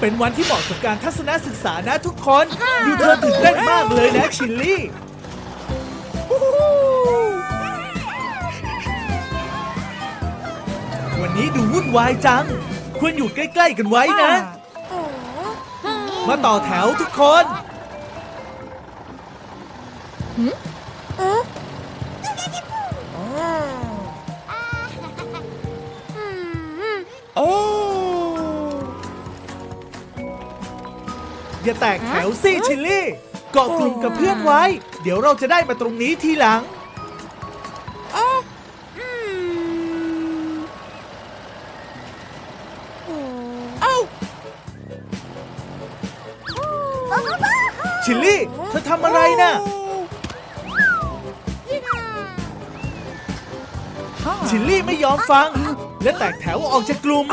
เป็นวันที่เหมาะกับการทัศนศึกษานะทุกคนดูเธอตื่นเต้นมากเลยนะชิลลี่วันนี้ดูวุ่นวายจัง ควรอยู่ใกล้ ๆ กันไว้นะ มาต่อแถวทุกคน อย่าแตกแถวสิชิลลี่เกาะกลุ่มกับเพื่อนไว้ เดี๋ยวเราจะได้มาตรงนี้ทีหลังเอ้าชิลลี่เธอทำอะไรน่ะ ชิลลี่ไม่ยอมฟัง และแตกแถวออกจากกลุ่ม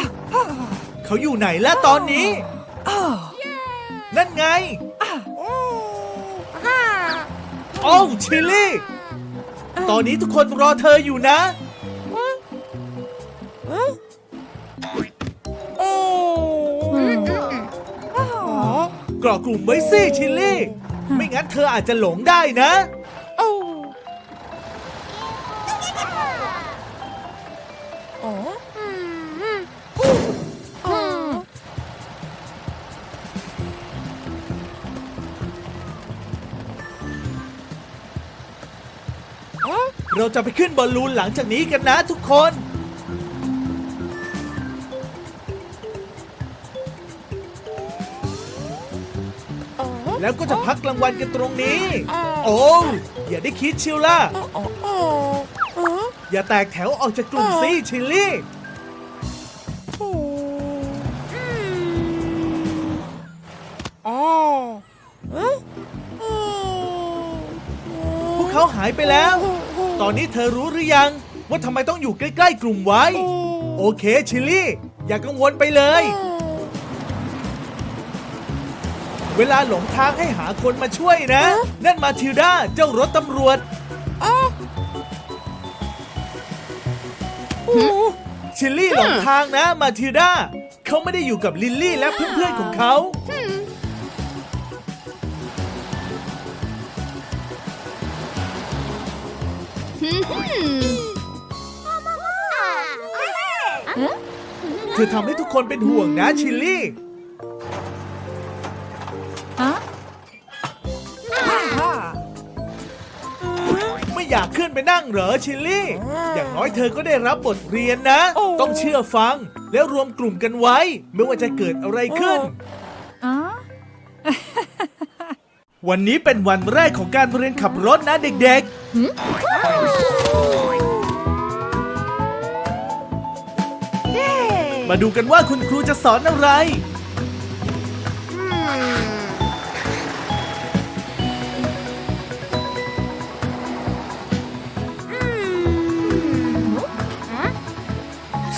เขาอยู่ไหนแล้วตอนนี้ นั่นไง โอ้วชิลลี่ ตอนนี้ทุกคนรอเธออยู่นะ โอ้อ๋อกรอกกลุ่มไว้สิชิลลี่ ไม่งั้นเธออาจจะหลงได้นะ เราจะไปขึ้นบอลลูนหลังจากนี้กันนะทุกคนอ๋อแล้วก็จะพักกลางวันกันตรงนี้ โอ้วอย่าได้คิดชิลล่ะอ๋ออ๋ออ๋ออย่าแตกแถวออกจากกลุ่มสิชิลลี่โอ้อ๋อเอ๊ะโอ้พวกเขาหายไปแล้ว ตอนนี้เธอรู้หรือยัง ว่าทำไมต้องอยู่ใกล้ ๆ กลุ่มไว้ โอเคชิลลี่ อย่ากังวลไปเลย เวลาหลงทางให้หาคนมาช่วยนะ นั่นมาทิลดาเจ้ารถตำรวจอ๋อชิลลี่หลงทางนะมาทิลดาเขาไม่ได้อยู่กับลิลลี่และเพื่อนๆของเขา เธอทำให้ทุกคนเป็นห่วงนะชิลลี่ไม่อยากขึ้นไปนั่งเหรอชิลลี่ อย่างน้อยเธอก็ได้รับบทเรียนนะโอ้ต้องเชื่อฟัง แล้วรวมกลุ่มกันไว้ ไม่ว่าจะเกิดอะไรขึ้น วันนี้เป็นวันแรกของการเรียนขับรถนะเด็กๆ มาดูกันว่าคุณครูจะสอนอะไร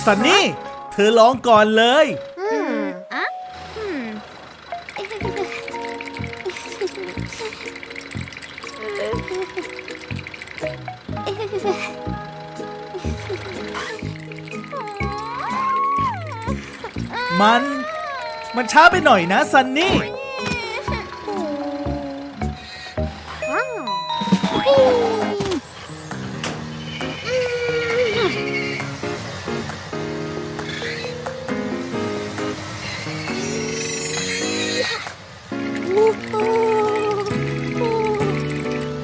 สันนี่ เธอลองก่อนเลย มัน มันช้าไปหน่อยนะซันนี่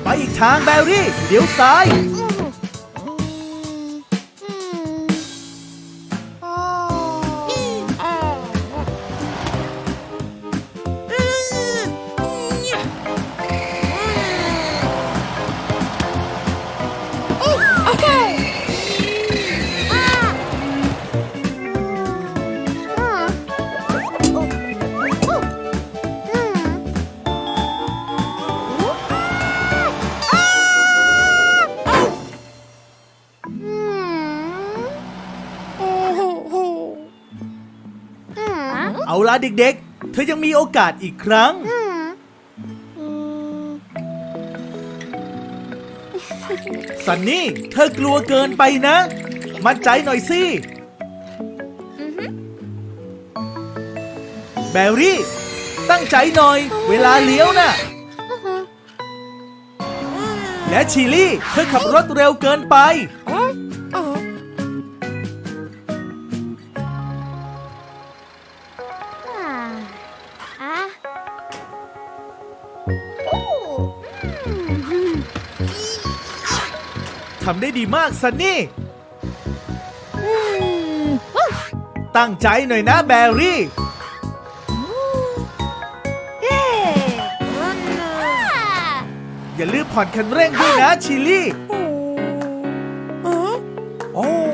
ไปอีกทางแบรี่ เดี๋ยวซ้าย เอาละเด็กๆ เธอยังมีโอกาสอีกครั้ง สันนี่ เธอกลัวเกินไปนะ มั่นใจหน่อยสิ แบรี่ ตั้งใจหน่อย เวลาเลี้ยวน่ะ และชิลลี่ เธอขับรถเร็วเกินไป ทำได้ดีมากซันนี่ ตั้งใจหน่อยนะแบรี่เย้อ่าอย่าลืมผ่อนคันเร่งด้วยนะชิลลี่ โอ้อ๋อโอ้อ๋อ